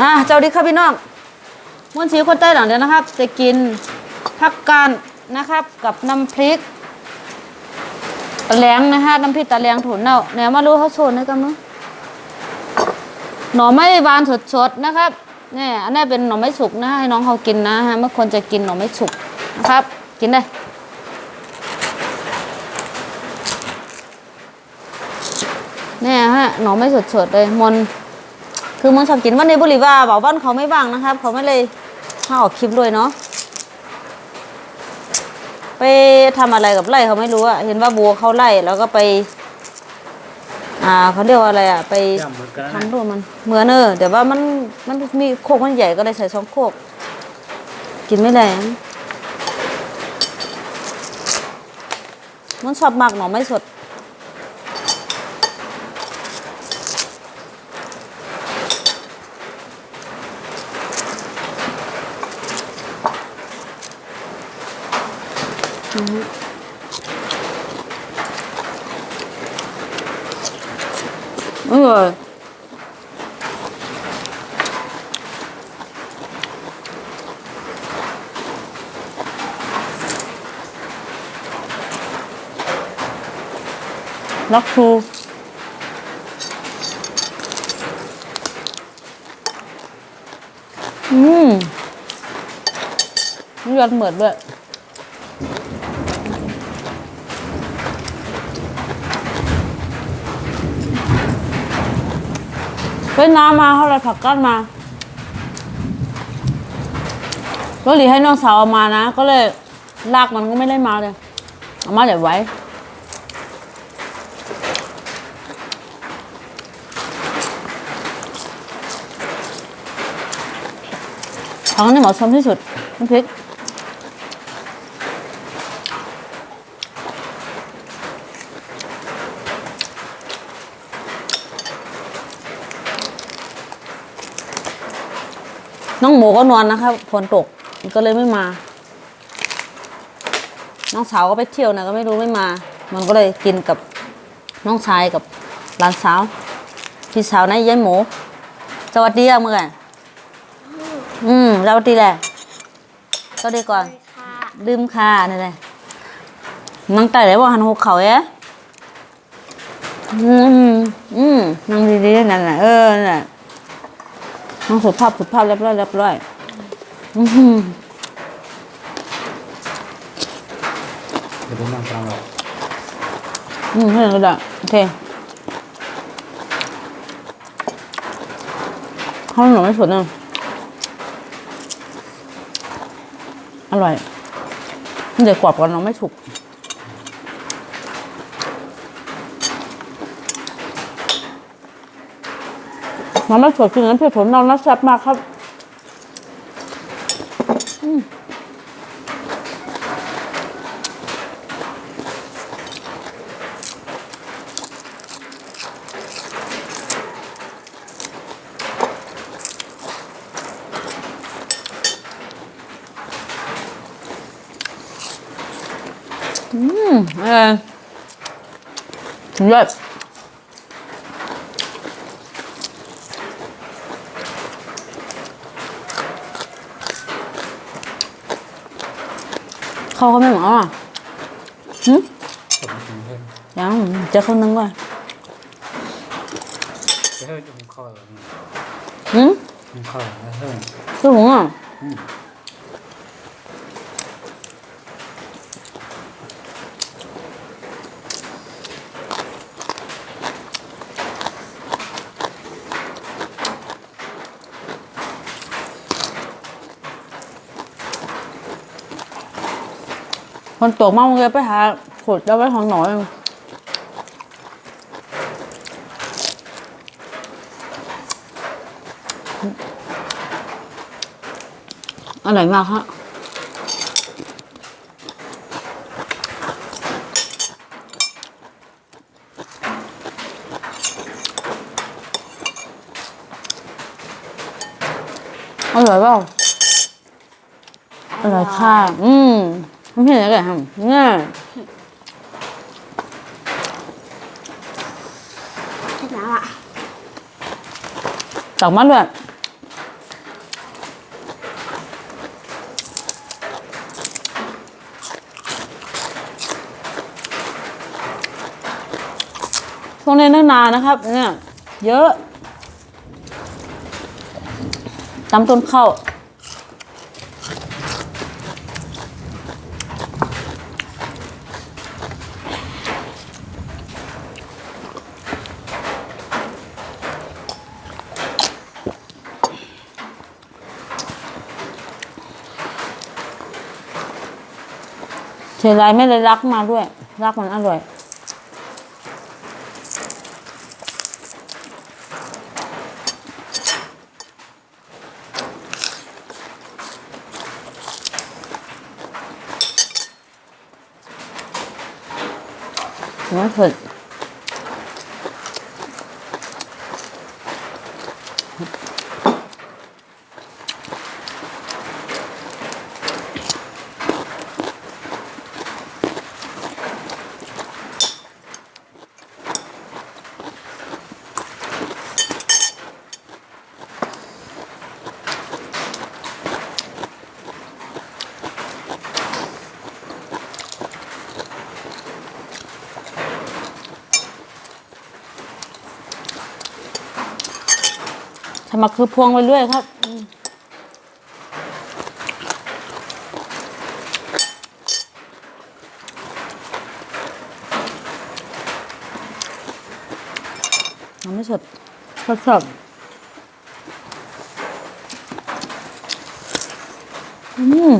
อะเจ้าดีครับพี่น้องม้วนชีคนใต้หลังเดียวนะครับ จะกินผักกาดนะครับ กับน้ำพริกตะแลงนะฮะน้ำพริกตะแลงถุนเน่าเนี่ยมารู้เขาโชว์นะกันเนาะหน่อไม้บานสดๆนะครับเนี่ยอันนี้เป็นหน่อไม้สุกนะให้น้องเขากินนะฮะเมื่อคนจะกินหน่อไม้สุกนะครับ กินได้เนี่ยฮะหน่อไม้สดๆเลยมน คือมันชอบกินวันในบุรีว่าบอกบ้านเขาไม่ว่างนะครับ เขาไม่เลยมาออกคลิปด้วยเนาะไปทำอะไรกับไร่เขาไม่รู้อะเห็นว่าบัวเขาไล่แล้วก็ไป อ่าเขาเรียกว่าอะไรอะไปย่ำเหมือนกันนะทำด้วยมันเหมือนเออแต่ว่ามันมันมีโคกมันใหญ่ก็เลยใส่สองโคก กินไม่ได้นะมันชอบมากหน่อไม้สด ร่อยรักครูอืมนี่ยันเหมือนด้วย ไปน้ำมาเขาเลยผักกั้นมาก็หลีให้น้องสาวเอามานะ ก็เลยลากมันก็ไม่ได้มาเลย เอามาเดี๋ยวไว้ ของนี่เหมาะสมที่สุดน้ำพริก น้องหมูก็นอนนะครับฝนตกก็เลยไม่มา น้องสาวก็ไปเที่ยวนะก็ไม่รู้ไม่มา มันก็เลยกินกับน้องชายกับหลานสาว พี่สาวนะยายหมู สวัสดีอะเมื่อไงอืมสวัสดีแหละสวัสดีก่อนค่ะดื่มค่ะนี่แหละนังไต่เลยว่าหันหกเขาเอ๊ะอืมอืมนั่งดีๆนั่นแหละเออนั่นแหละ น้องสุภาพสุภาพเรียบร้อยเรียบร้อยอือหือเดี๋ยวผมนั่งฟังเราอืมให้ก็ได้โอเคข้าวหนูไม่สดนะอร่อยมันเดี๋ยวกรอบกว่าน้องไม่สุก น้องไม่สดจริงนะพี่ผมน้องน่าแซ่บมากครับอืมเออสุดยอด เขาก็ไม่เหมาอะหึผมถึงเพิ่มยังเจอคนนึงก่อนจะให้ผมเข้าแบบนี้หึผมเข้าแล้วเพิ่มคือหงอะ คนตกมากเลยไปหาขุดแล้วไว้ของหน่อยอร่อยมากฮะอร่อยเปล่าอร่อยค่ะ อืม ไม่เห็นอะไรทำง่ายขึ้นแล้วอะจากมัด้วยช่วงนี้หน้านานะครับเนี่ยเยอะตำต้นข้าว สียดายไม่เลยรักมาด้วย รักมันอร่อยหัวเผ็ด ทำมาคือพวงไปเรื่อยครับ มันไม่สดสดสดอืม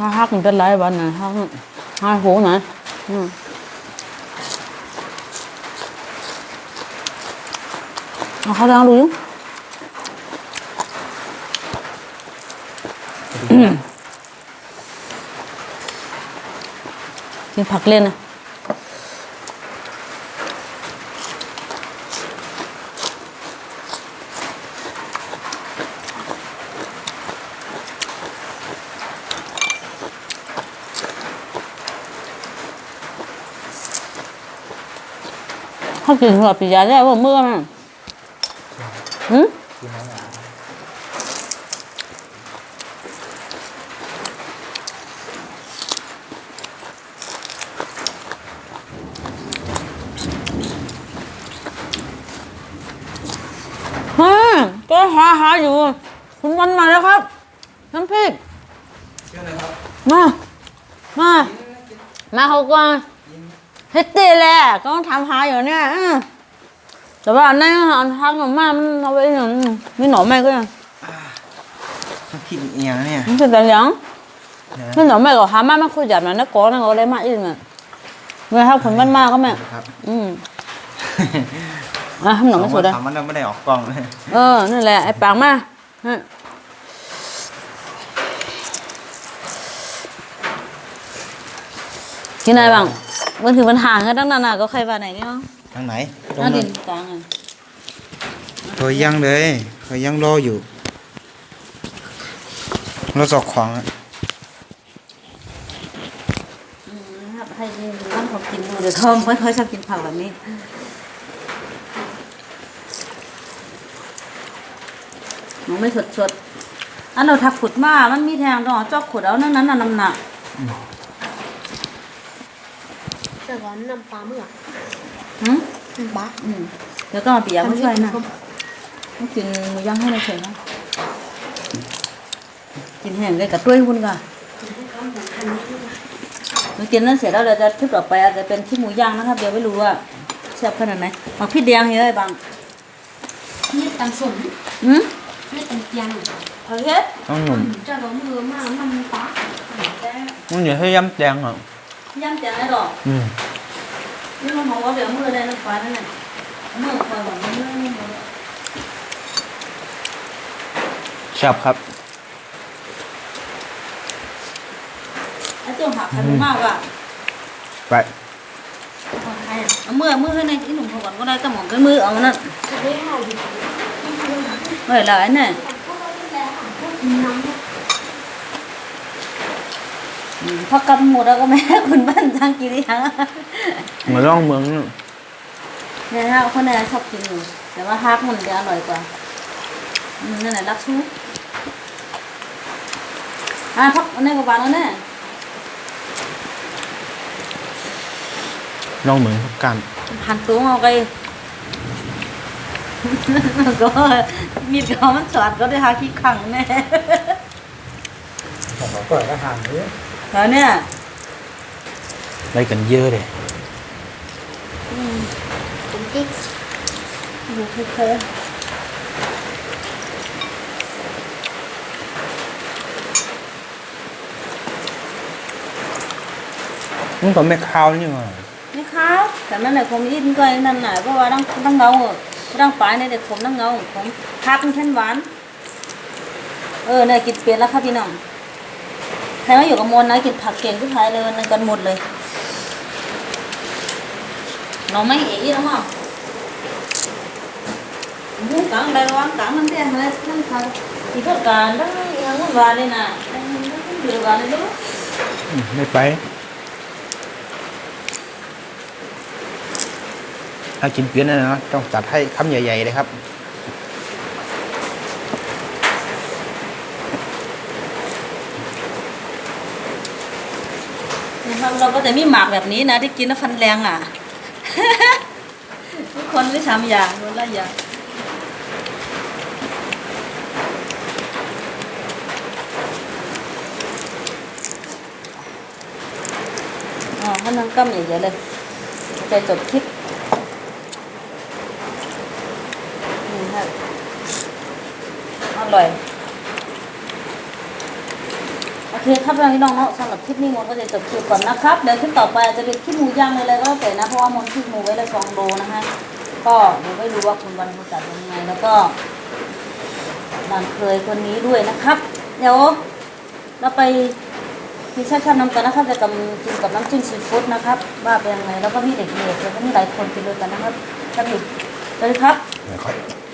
ถ้าฮักมันเป็นไรวันนะฮักฮักหูหน่อยอืมเอาเขาดังดูอยู่กินผักเล่นนะ เขากินหัวปียาได้ว่าเมื่อมันหืมกินอะไรฮะก็หาหาอยู่ คุณวันมาแล้วครับน้ำพริกมา มา มาเขาก่อน เฮ็ดตีแหละก็ต้องทำหาอยู่เนี่ยอืมแต่ว่าในอันทักหน่อไม้มันเอาไว้อย่างมีหน่อไม้ก็ยังน้ำพริกเอียงเนี่ยมันเป็นแต่เหลียงนะมีหน่อไม้ก็หามาไม่คุยจัดมันนะก้อนนั่นก็ได้มาอีกอะเมื่อถ้าผลมันมาก็แม่ครับอืมอะทำหน่อไม้สดเลอะทำมันไม่ได้ออกกล้องเลยเออนั่นแหละไอ้ปางมาฮะกินอะไรบ้าง มันถือมันห่างกันตั้งนานๆก็ใครว่าไหนเนี่ยทางไหนน่าดินกลางอะเขายังเลยเขายังรออยู่รอสอกของอะครับให้น้องเขากินดูเดี๋ยวท้องไม่ค่อยชอบกินผักแบบนี้น้องไม่สดสดๆอันเราทักขุดมา มันมีแทงต้องเอาจอกขุดเอานั่นนั้นน่ะน้ำหนัก จะร้อนน้ำปลาเมื่อหืมน้ำปลาอืมเดี๋ยวก็มาปิยามาช่วยนะกินหมูย่างให้เราเฉยนะกินแห้งเลยกับตุ้ยหุ่นก่อมื่อกินนั้นเสร็จแล้วเราจะทิปต่อไปอาจจะเป็นที่หมูย่างนะครับ เดี๋ยวไม่รู้ว่าแซ่บขนาดไหนมาพี่เดียงเฮ้ยบางนี่ตังสุมอืมนี่ตังเตีงโอเคต้องหนุ่มจะร้อนมือมากมันปะมันอยู่ที่ย่ำแเงเหรอ ย่างแจงได้หรออืมนี่มันบอกว่าเดี๋ยวมือได้น้ำปลานั่นแหละมือคอยบอกมือมือมือชอบครับหาใครไม่มากอะไปของใครอะเอามือมือให้ในอีหนุ่มเขาก่อนก็ได้กระหม่อมด้วยมือเอานั่นจะได้หายดีไม่หลายเนี่ยน้ำอืมพอกำหมดแล้วก็แม่คุณบ้านทางกินยังมาล่องเมืองนี่เนี่ย ฮะคนไหนชอบกินอยู่แต่ว่าฮักมันจะอร่อยกว่าอืมนั่นแหละรักชูอะพักอันนี้ก็บานแล้วเนี่ยล่องเมืองพักกันหันตัวเอาไปก็มีดเขามันสอดก็ได้หาขี้ขังแน่ผมก็เปิดอาหารเลย แล้วเนี่ยได้กันเยอะเลยเป็นจิ๊กดูคือเคยมันก็ไม่ข้าวนี่หว่าไม่ข้าวแต่นั่นแหละผมอินก็นั่นแหละเพราะว่าต้องต้องเงาต้องปลายในเด็กผมต้องเงาผมพักมันแค่หวาน เออเนี่ยกินเปลี่ยนแล้วครับพี่น้อง ใครมาอยู่กับมนนะกินผักเก่งทุกทายเลยนั่นกันหมดเลยน้องไม่เอ๋นะมั้งหูกลางได้ระวังกลางมันเตี้ยอะไรนั่นค่ะที่ทอดการได้ยังวุ่นวายเลยนะได้ยังวุ่นวายเลยด้วยไม่ไปถ้ากินเปลี่ยนนะต้องจัดให้คำใหญ่ๆเลยครับ นะครับ เราก็จะมีหมากแบบนี้นะที่กินแล้วฟันแรงอะ ทุกคนไม่ทำอย่างคนละอย่างอ๋อให้น้องก้มใหญ่ๆเลยจะจบคลิปนี่ครับอร่อย โอเคครับพี่น้องเนาะสำหรับคลิปนี้มนก็จะจบคลิปก่อนนะครับเดี๋ยวคลิปต่อไปอาจจะเป็นคลิปหมูย่างเลยเลยก็แล้วแต่นะเพราะว่ามนคิดหมูไว้ละสองโลนะคะก็เดี๋ยวไม่รู้ว่าคุณวันเขาจัดยังไงแล้วก็นานเคยคนนี้ด้วยนะครับ เดี๋ยวเราไปมีแช่ช่น้ำกันนะครับจะกับกินกับน้ำจิ้มซีฟู้ดนะครับว่าเป็นยังไงแล้วก็มีเด็กๆแล้วก็มีหลายคนกินด้วยกันนะครับครับพี่สวัสดีครับ